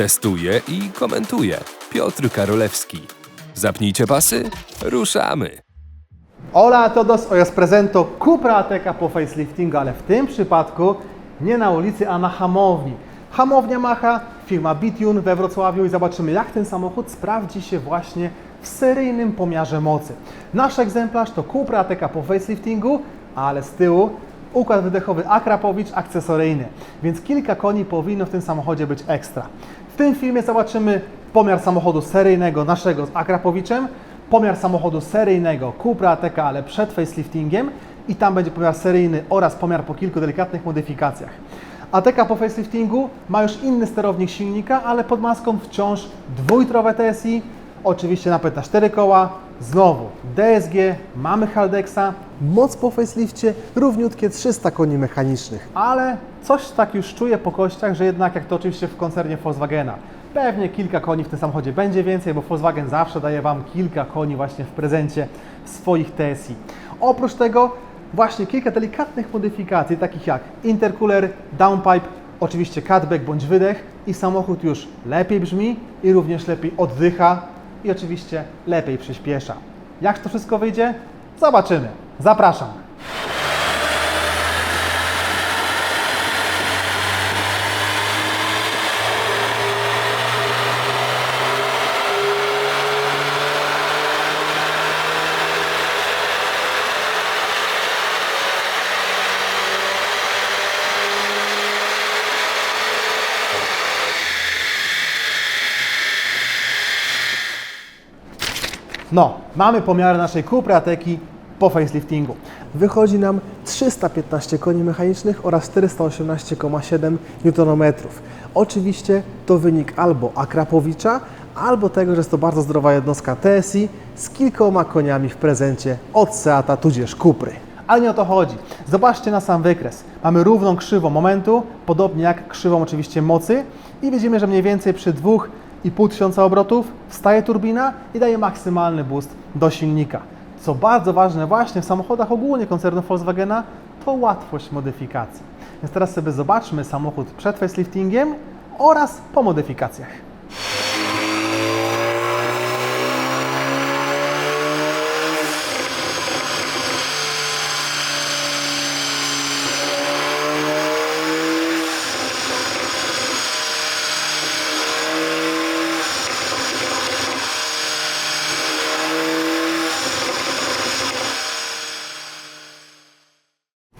Testuje i komentuje Piotr Karolewski. Zapnijcie pasy, ruszamy! Hola a todos, hoy os presento Cupra Ateca po faceliftingu, ale w tym przypadku nie na ulicy, a na hamowni. Hamownia Macha, firma Bitune we Wrocławiu i zobaczymy jak ten samochód sprawdzi się właśnie w seryjnym pomiarze mocy. Nasz egzemplarz to Cupra Ateca po faceliftingu, ale z tyłu układ wydechowy Akrapowicz akcesoryjny, więc kilka koni powinno w tym samochodzie być ekstra. W tym filmie zobaczymy pomiar samochodu seryjnego naszego z Akrapowiczem, pomiar samochodu seryjnego Cupra Ateca, ale przed faceliftingiem i tam będzie pomiar seryjny oraz pomiar po kilku delikatnych modyfikacjach. Ateca po faceliftingu ma już inny sterownik silnika, ale pod maską wciąż dwulitrowe TSI, oczywiście napęd na 4 koła, znowu DSG, mamy Haldexa, moc po facelifcie równiutkie 300 koni mechanicznych, ale coś tak już czuję po kościach, że jednak jak to oczywiście w koncernie Volkswagena, Pewnie kilka koni w tym samochodzie będzie więcej, bo Volkswagen zawsze daje Wam kilka koni właśnie w prezencie swoich TSI. Oprócz tego właśnie kilka delikatnych modyfikacji, takich jak intercooler, downpipe, oczywiście cutback bądź wydech i samochód już lepiej brzmi i również lepiej oddycha i oczywiście lepiej przyspiesza. Jak to wszystko wyjdzie? Zobaczymy. Zapraszam. No, mamy pomiary naszej Cupra Ateki po faceliftingu. Wychodzi nam 315 koni mechanicznych oraz 418,7 Nm. Oczywiście to wynik albo Akrapowicza, albo tego, że jest to bardzo zdrowa jednostka TSI z kilkoma koniami w prezencie od Seata tudzież Kupry. Ale nie o to chodzi. Zobaczcie na sam wykres. Mamy równą krzywą momentu, podobnie jak krzywą oczywiście mocy i widzimy, że mniej więcej przy 2,5 tysiąca obrotów wstaje turbina i daje maksymalny boost do silnika. Co bardzo ważne właśnie w samochodach ogólnie koncernu Volkswagena, to łatwość modyfikacji. Więc teraz sobie zobaczmy samochód przed faceliftingiem oraz po modyfikacjach.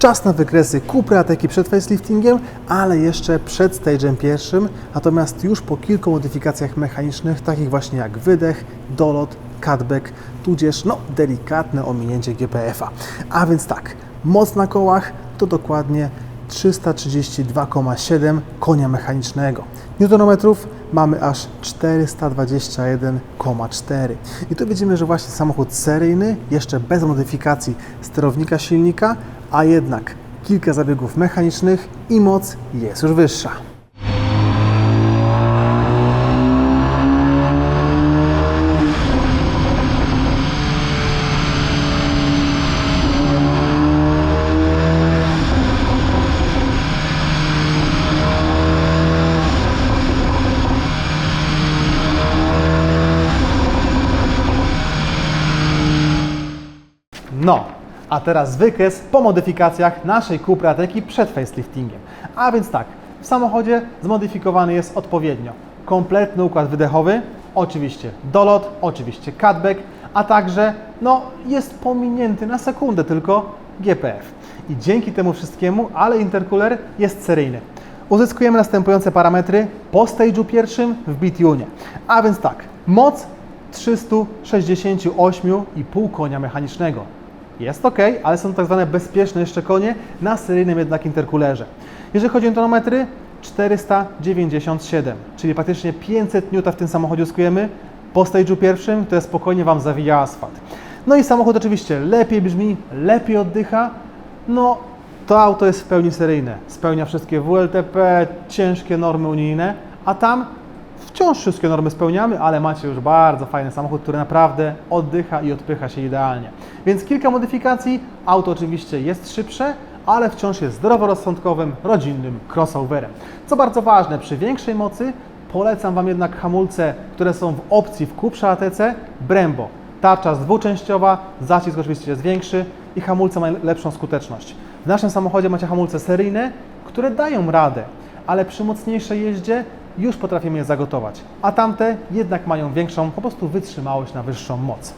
Czas na wykresy Cupra Ateki przed faceliftingiem, ale jeszcze przed stage'em pierwszym, natomiast już po kilku modyfikacjach mechanicznych, takich właśnie jak wydech, dolot, cutback, tudzież no, delikatne ominięcie GPF-a. A więc tak, moc na kołach to dokładnie 332,7 konia mechanicznego. Newtonometrów mamy aż 421,4. I tu widzimy, że właśnie samochód seryjny, jeszcze bez modyfikacji sterownika silnika, a jednak kilka zabiegów mechanicznych i moc jest już wyższa. No, a teraz wykres po modyfikacjach naszej Cupra Ateki przed faceliftingiem. A więc tak, w samochodzie zmodyfikowany jest odpowiednio kompletny układ wydechowy, oczywiście dolot, oczywiście cutback, a także no, jest pominięty na sekundę tylko GPF. I dzięki temu wszystkiemu, ale intercooler jest seryjny. Uzyskujemy następujące parametry po stage'u pierwszym w Bitune. A więc tak, moc 368,5 konia mechanicznego. Jest ok, ale są tak zwane bezpieczne jeszcze konie na seryjnym jednak interkulerze. Jeżeli chodzi o tonometry, 497, czyli praktycznie 500 N w tym samochodzie uzyskujemy. Po stage'u pierwszym, to spokojnie Wam zawija asfalt. No i samochód oczywiście lepiej brzmi, lepiej oddycha. No, to auto jest w pełni seryjne. Spełnia wszystkie WLTP, ciężkie normy unijne, a tam Wciąż wszystkie normy spełniamy, ale macie już bardzo fajny samochód, który naprawdę oddycha i odpycha się idealnie. Więc kilka modyfikacji. Auto oczywiście jest szybsze, ale wciąż jest zdroworozsądkowym, rodzinnym crossoverem. Co bardzo ważne, przy większej mocy polecam Wam jednak hamulce, które są w opcji w Cuprze ATC Brembo. Tarcza jest dwuczęściowa, zacisk oczywiście jest większy i hamulce mają lepszą skuteczność. W naszym samochodzie macie hamulce seryjne, które dają radę, ale przy mocniejszej jeździe już potrafimy je zagotować, a tamte jednak mają większą po prostu wytrzymałość na wyższą moc.